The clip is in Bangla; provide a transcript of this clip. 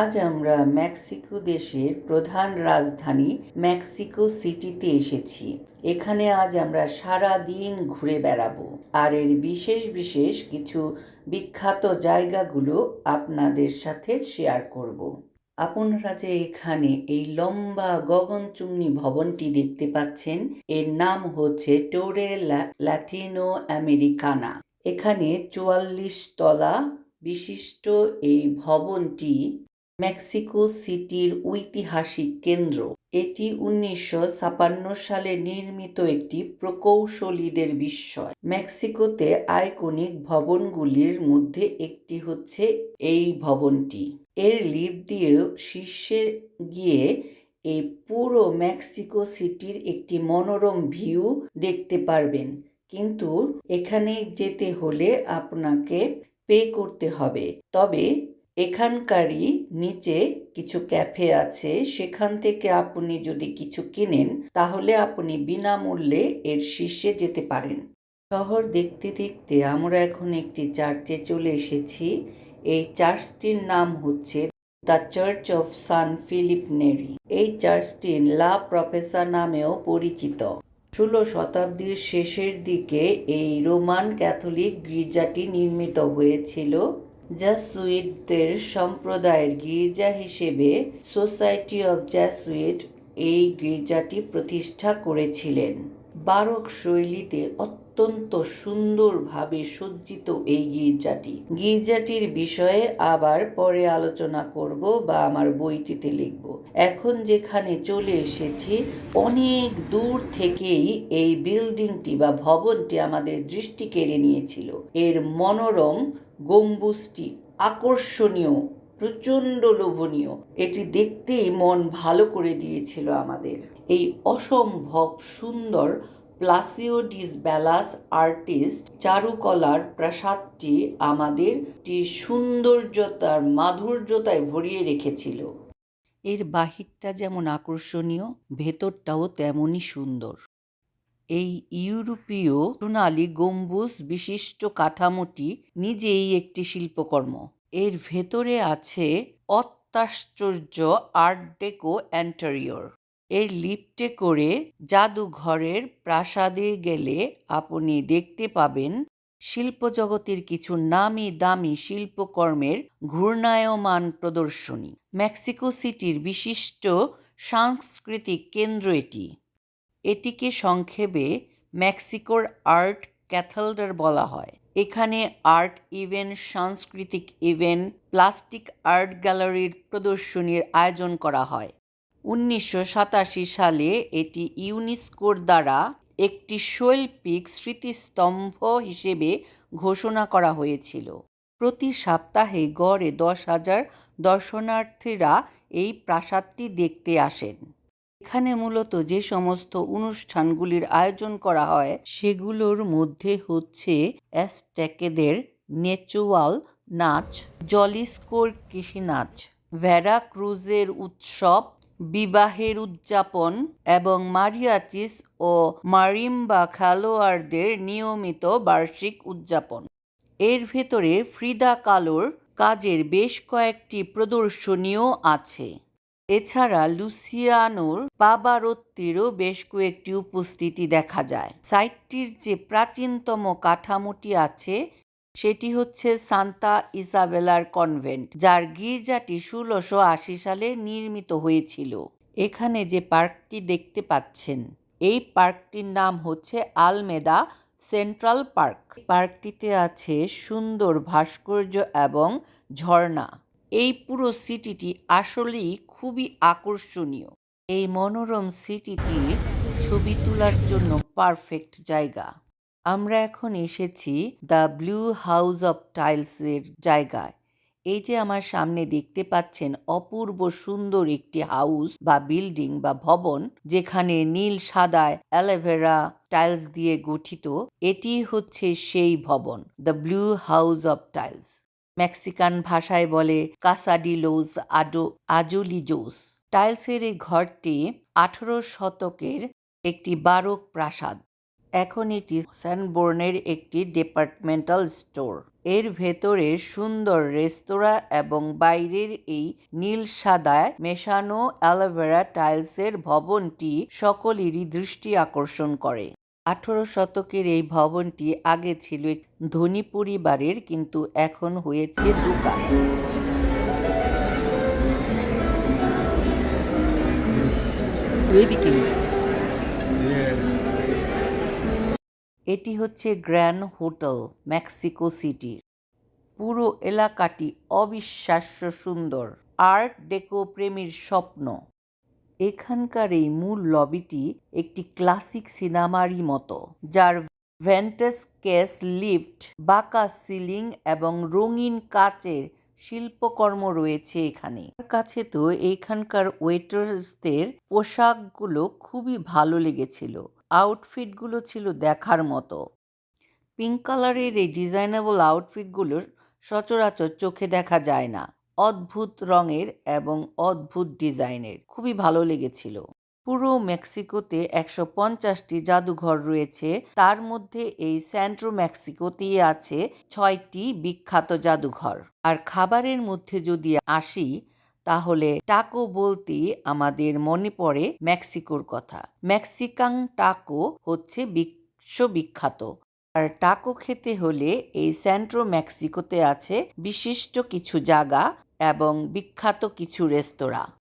আজ আমরা মেক্সিকো দেশের প্রধান রাজধানী মেক্সিকো সিটিতে এসেছি। এখানে আজ আমরা সারা দিন ঘুরে বেড়াবো। আর এর বিশেষ বিশেষ কিছু বিখ্যাত জায়গাগুলো আপনাদের সাথে শেয়ার করব। আপনারা যে এখানে এই লম্বা গগনচুম্বী ভবনটি দেখতে পাচ্ছেন, এর নাম হচ্ছে টোরে ল্যাটিনো আমেরিকানা। এখানে চুয়াল্লিশ তলা বিশিষ্ট এই ভবনটি মেক্সিকো সিটির ঐতিহাসিক কেন্দ্র। এটি উনিশশো ছাপান্ন সালে নির্মিত একটি প্রকৌশলীদের বিস্ময়। মেক্সিকোতে আইকনিক ভবনগুলির মধ্যে একটি হচ্ছে এই ভবনটি। এর লিফট দিয়ে শীর্ষে গিয়ে এই পুরো মেক্সিকো সিটির একটি মনোরম ভিউ দেখতে পারবেন। কিন্তু এখানে যেতে হলে আপনাকে পে করতে হবে। তবে এখানকারই নিচে কিছু ক্যাফে আছে। সেখান থেকে আপনি যদি কিছু কিনেন, তাহলে আপনি বিনামূল্যে এর শীর্ষে যেতে পারেন। শহর দেখতে দেখতে আমরা এখন একটি চার্চে চলে এসেছি। এই চার্চটির নাম হচ্ছে the church of San Philip Neri. এই চার্চটি লা প্রফেসর নামেও পরিচিত। ষোলো শতাব্দীর শেষের দিকে এই রোমান ক্যাথলিক গির্জাটি নির্মিত হয়েছিল। জাসুইটদের সম্প্রদায়ের গির্জা হিসেবে সোসাইটি অফ জাসুইট এই গির্জাটি প্রতিষ্ঠা করেছিলেন। বারক শৈলীতে অত্যন্ত সুন্দরভাবে সজ্জিত এই গির্জাটি। গির্জাটির বিষয়ে আবার পরে আলোচনা করব বা আমার বইটিতে লিখব। এখন যেখানে চলে এসেছি, অনেক দূর থেকেই এই বিল্ডিংটি বা ভবনটি আমাদের দৃষ্টি কেড়ে নিয়েছিল। এর মনোরম গম্বুজটি আকর্ষণীয়, প্রচণ্ড লোভনীয়। এটি দেখতেই মন ভালো করে দিয়েছিল আমাদের। এই অসম্ভব সুন্দর প্লাসিওডিস ব্যালাস আর্টিস্ট চারুকলার প্রাসাদটি আমাদের সৌন্দর্যতার মাধুর্যতায় ভরিয়ে রেখেছিল। এর বাহিরটা যেমন আকর্ষণীয়, ভেতরটাও তেমনই সুন্দর। এই ইউরোপীয় সোনালী গম্বুজ বিশিষ্ট কাঠামোটি নিজেই একটি শিল্পকর্ম। এর ভেতরে আছে অত্যাশ্চর্য আর্ট ডেকো অ্যান্টারিয়র এর লিফটে করে জাদুঘরের প্রাসাদে গেলে আপনি দেখতে পাবেন শিল্পজগতের কিছু নামি দামি শিল্পকর্মের ঘূর্ণায়মান প্রদর্শনী। মেক্সিকো সিটির বিশিষ্ট সাংস্কৃতিক কেন্দ্র এটি। এটিকে সংক্ষেপে মেক্সিকোর আর্ট ক্যাথেড্রাল বলা হয়। এখানে আর্ট ইভেন্ট, সাংস্কৃতিক ইভেন্ট, প্লাস্টিক আর্ট গ্যালারির প্রদর্শনীর আয়োজন করা হয়। উনিশশো সাতাশি সালে এটি ইউনেস্কোর দ্বারা একটি শৈল্পিক স্মৃতিস্তম্ভ হিসেবে ঘোষণা করা হয়েছিল। প্রতি সপ্তাহে গড়ে দশ হাজার দর্শনার্থীরা এই প্রাসাদটি দেখতে আসেন। এখানে মূলত যে সমস্ত অনুষ্ঠানগুলির আয়োজন করা হয়, সেগুলোর মধ্যে হচ্ছে অ্যাস্টেকেদের নেচুয়াল নাচ, জলিস্কোর কৃষি নাচ ভেরা ক্রুজের উৎসব, বিবাহের উদযাপন এবং মারিয়াচিস ও মারিম্বা খেলোয়াড়দের নিয়মিত বার্ষিক উদযাপন। এর ভেতরে ফ্রিদা কালোর কাজের বেশ কয়েকটি প্রদর্শনীও আছে। এছাড়া লুসিয়ানোর পাবারত্তিরও বেশ কয়েকটি উপস্থিতি দেখা যায়। সাইটটির যে প্রাচীনতম কাঠামোটি আছে, সেটি হচ্ছে সান্তা ইসাবেলার কনভেন্ট, যার গির্জাটি ষোলোশো আশি সালে নির্মিত হয়েছিল। এখানে যে পার্কটি দেখতে পাচ্ছেন, এই পার্কটির নাম হচ্ছে আলমেদা সেন্ট্রাল পার্ক। পার্কটিতে আছে সুন্দর ভাস্কর্য এবং ঝর্ণা। এই পুরো সিটিটি আসলেই খুবই আকর্ষণীয়। এই মনোরম সিটিটি ছবি তোলার জন্য পারফেক্ট জায়গা। আমরা এখন এসেছি দ্য ব্লু হাউস অফ টাইলসের জায়গায়। এই যে আমার সামনে দেখতে পাচ্ছেন অপূর্ব সুন্দর একটি হাউস বা বিল্ডিং বা ভবন, যেখানে নীল সাদায় অ্যালোভেরা টাইলস দিয়ে গঠিত, এটি হচ্ছে সেই ভবন, the blue house of tiles. Mexican ভাষায় বলে কাসাডিলোজ আডো আজোলিজোস টাইলসের এই ঘরটি আঠারো শতকের একটি বারক প্রাসাদ। এখন এটি স্যানবোর্নের একটি ডিপার্টমেন্টাল স্টোর। এর ভেতরে সুন্দর রেস্তোরাঁ এবং বাইরের এই নীল সাদায় মেশানো অ্যালোভেরা টাইলসের ভবনটি সকলেরই দৃষ্টি আকর্ষণ করে। আঠারো শতকের এই ভবনটি আগে ছিল এক ধনী পরিবারের কিন্তু এখন হয়েছে দোকান। এদিকে। এটি হচ্ছে গ্র্যান্ড হোটেল মেক্সিকো সিটির। পুরো এলাকাটি অবিশ্বাস্য সুন্দর। আর্ট ডেকো প্রেমীর স্বপ্ন। এখানকার এই মূল লবিটি একটি ক্লাসিক সিনেমারই মতো, যার ভ্যান্টাস কেস, লিফট, বাঁকা সিলিং এবং রঙিন কাচের শিল্পকর্ম রয়েছে এখানে। কাছে তো এইখানকার ওয়েটার্সদের পোশাকগুলো খুবই ভালো লেগেছিল, আউটফিটগুলো ছিল দেখার মতো। পিঙ্ক কালারের এই ডিজাইনেবল আউটফিটগুলো সচরাচর চোখে দেখা যায় না। অদ্ভুত রঙের এবং অদ্ভুত ডিজাইনের। খুবই ভালো লেগেছিল। পুরো মেক্সিকোতে একশো পঞ্চাশটি জাদুঘর রয়েছে। তার মধ্যে এই সেন্ট্রো মেক্সিকোতেই আছে ছয়টি বিখ্যাত জাদুঘর। আর খাবারের মধ্যে যদি আসি, তাহলে টাকো বলতে আমাদের মনে পড়ে মেক্সিকোর কথা। মেক্সিকান টাকো হচ্ছে বিশ্ববিখ্যাত। আর টাকো খেতে হলে এই সেন্ট্রো মেক্সিকোতে আছে বিশিষ্ট কিছু জায়গা এবং বিখ্যাত কিছু রেস্তোরাঁ।